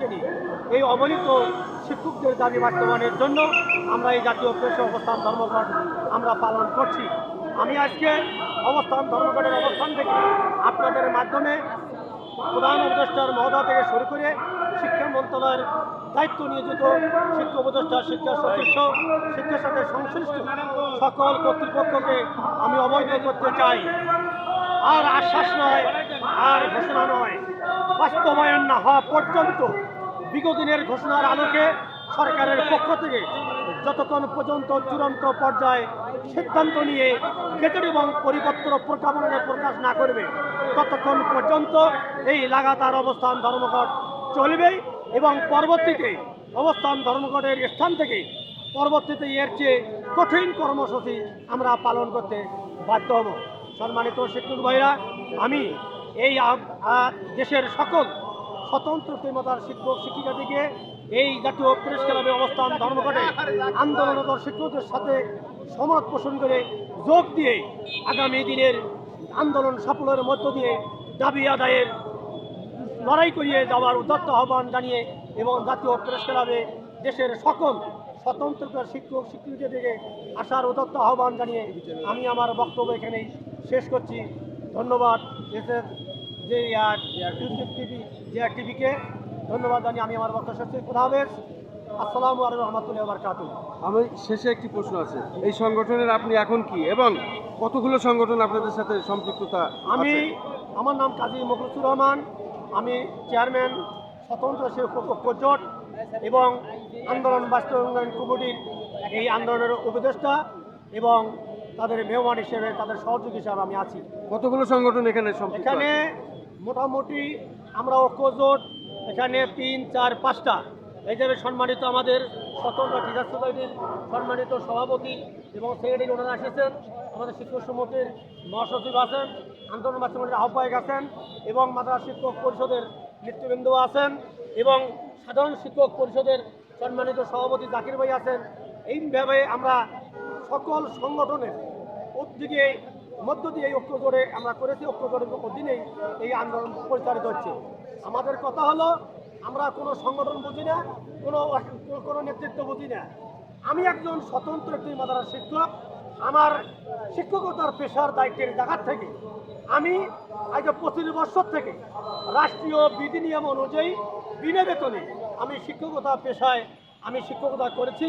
শিক্ষকদেরকে এই অবনীত শিক্ষকদের দাবি বাস্তবায়নের জন্য আমরা এই জাতীয় প্রেস অবস্থান ধর্মঘট আমরা পালন করছি। আমি আজকে অবস্থান ধর্মঘটের অবস্থান থেকে আপনাদের মাধ্যমে প্রধান উপদেষ্টার মহোদয় থেকে শুরু করে শিক্ষা মন্ত্রণালয়ের দায়িত্ব নিয়োজিত শিক্ষা উপদেষ্টা, শিক্ষা সহ শিক্ষার সাথে সংশ্লিষ্ট সকল কর্তৃপক্ষকে আমি অবৈধ করতে চাই। আর আশ্বাস নয়, আর ঘোষণা নয়। বাস্তবায়ন না হওয়া পর্যন্ত বিগত দিনের ঘোষণার আলোকে সরকারের পক্ষ থেকে যতক্ষণ পর্যন্ত চূড়ান্ত পর্যায়ে সিদ্ধান্ত নিয়ে গেজেট এবং পরিপত্র প্রজ্ঞাপনে প্রকাশ না করবে, ততক্ষণ পর্যন্ত এই লাগাতার অবস্থান ধর্মঘট চলবে এবং পরবর্তীতে অবস্থান ধর্মঘটের স্থান থেকে পরবর্তীতে এর চেয়ে কঠিন কর্মসূচি আমরা পালন করতে বাধ্য হব। সম্মানিত শিক্ষক ভাইরা, আমি এই দেশের সকল স্বতন্ত্র প্রেমতার শিক্ষক, শিক্ষিকাদিকে এই জাতীয় প্রেস ক্লাবে অবস্থান ধর্মঘটে আন্দোলনরত শিক্ষকদের সাথে সমাজ পোষণ করে যোগ দিয়ে আগামী দিনের আন্দোলন সাফল্যের মধ্য দিয়ে দাবি আদায়ের লড়াই করিয়ে যাওয়ার উদ্যত্ত আহ্বান জানিয়ে এবং জাতীয় প্রেস ক্লাবে দেশের সকল স্বতন্ত্রতার শিক্ষক শিক্ষিকা থেকে আসার উদ্যত্ত আহ্বান জানিয়ে আমি আমার বক্তব্য এখানেই শেষ করছি। ধন্যবাদ। দেশের যে যে টিভিকে ধন্যবাদ জানিয়ে আমি আমার বক্তব্য শেষ খুদা হাফেজ। আসসালামু আলাইকুম রহমতুল্লাহ বারকাতুহ। আমি শেষে একটি প্রশ্ন আছে। এই সংগঠনের আপনি এখন কি এবং কতগুলো সংগঠন আপনাদের সাথে সম্পৃক্ততা আমি আমার নাম কাজী মখলুসুর রহমান। আমি চেয়ারম্যান স্বতন্ত্র জোট এবং আন্দোলন বাস্তবায়ন কমিটির এই আন্দোলনের উপদেষ্টা এবং তাদের মেহমান হিসেবে তাদের সহযোগী হিসাবে আমি আছি। কতগুলো সংগঠন এখানে এখানে মোটামুটি আমরা ঐক্য জোট এখানে তিন চার পাঁচটা। এই সম্মানিত আমাদের স্বতন্ত্র টিচার সোসাইটির সম্মানিত সভাপতি এবং সেক্রেটারি ওনারা এসেছেন। আমাদের শিক্ষক সমিতির মহাসচিব আছেন আন্দোলন বাস্তবায়নের আহ্বায়ক আছেন এবং মাদ্রাসা শিক্ষক পরিষদের নেতৃবৃন্দ আছেন এবং সাধারণ শিক্ষক পরিষদের সম্মানিত সভাপতি জাকির ভাই আছেন। এইভাবে আমরা সকল সংগঠনের উদ্যোগে মধ্য দিয়ে এই ঐক্য জোরে আমরা করেছি ঐক্য জোরের অধীনেই এই আন্দোলন পরিচালিত হচ্ছে। আমাদের কথা হলো, আমরা কোনো সংগঠন বুঝি না, কোনো কোনো নেতৃত্ব বুঝি না। আমি একজন স্বতন্ত্র একটি মাদার শিক্ষক, আমার শিক্ষকতার পেশার দায়িত্বের জায়গার থেকে আমি আজ পঁচিশ বছর থেকে রাষ্ট্রীয় বিধি নিয়ম অনুযায়ী বিনা বেতনে আমি শিক্ষকতা পেশায় আমি শিক্ষকতা করেছি।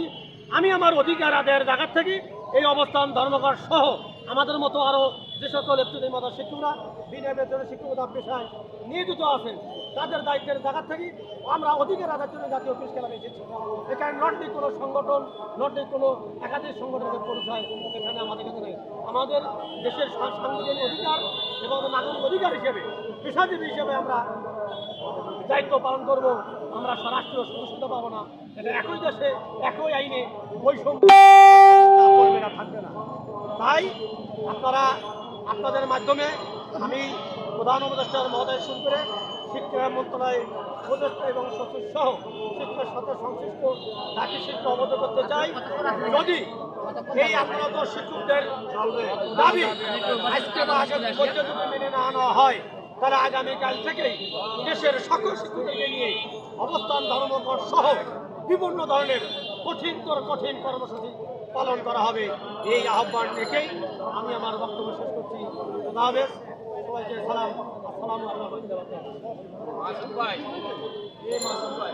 আমি আমার অধিকার আদায়ের জায়গার থেকে এই অবস্থান ধর্মঘট সহ আমাদের মতো আরও যে সকল এপ্রিল মাতা শিক্ষকরা বিনা বেতনে শিক্ষকতা পেশায় নিয়োজিত আছেন, তাদের দায়িত্বের জায়গা থেকে আমরা অধিকের আদায়ের জন্য জাতীয় প্রেস খেলা এসেছি। এখানে নটনি কোনো সংগঠন নটনি কোনো একাধিক সংগঠনের পরিচয় এখানে আমাদের কাছে নেই। আমাদের দেশের সাংবিধানিক অধিকার এবং নাগরিক অধিকার হিসেবে, পেশাজীবী হিসেবে আমরা দায়িত্ব পালন করব। আমরা রাষ্ট্রীয় সদস্যতা পাবো না। একই দেশে একই আইনে বৈষম্য না থাকবে না। তাই আপনারা আপনাদের মাধ্যমে আমি প্রধান উপদেষ্টার মহোদয় শুরু করে শিক্ষা মন্ত্রণালয় উপদেষ্টা এবং সচিব সহ শিক্ষার সাথে সংশ্লিষ্ট জাতি শিল্প অবগত করতে চাই। যদি এই আন্দোলন শিক্ষকদের দাবি আজকে বা আগামী পর্যন্ত মেনে না আনা হয় তারা আগামীকাল থেকেই দেশের সকল শিক্ষকদেরকে নিয়ে অবস্থান ধর্মঘট সহ বিভিন্ন ধরনের কঠিনতর কঠিন কর্মসূচি পালন করা হবে। এই আহ্বান রেখেই আমি আমার বক্তব্য শেষ করছি। খোদা হাফেজ। সবাইকে সালাম। আসসালাম আলাইকুম মাসুম ভাই। এই মাসুম ভাই।